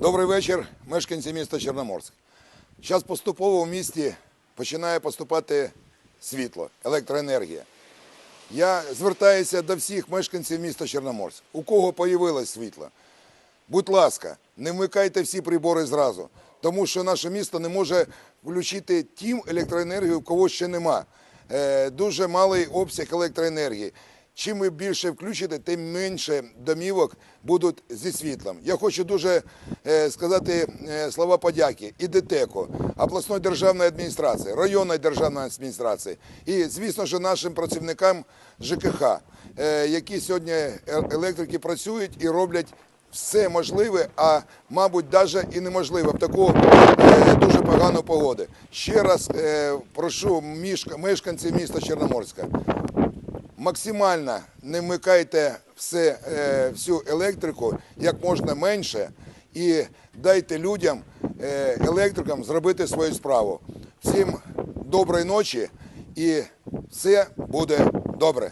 Добрий вечір, мешканці міста Чорноморськ. Зараз поступово в місті починає поступати світло, електроенергія. Я звертаюся до всіх мешканців міста Чорноморськ. У кого появилось світло? Будь ласка, не вмикайте всі прибори зразу, тому що наше місто не може включити тім електроенергію, у кого ще нема. Е, дуже малий обсяг електроенергії. Чим ви більше включите, тим менше домівок будуть зі світлом. Я хочу дуже е, сказати е, слова подяки і ДТЕКу, обласної державної адміністрації, районної державної адміністрації і, звісно ж, нашим працівникам ЖКХ, е, які сьогодні електрики працюють і роблять все можливе, а мабуть, навіть і неможливе в таку дуже погану погоду. Ще раз прошу мешканців міста Чорноморська. Максимально не вмикайте все, е, всю електрику як можна менше і дайте людям, е, електрикам зробити свою справу. Всім доброї ночі і все буде добре.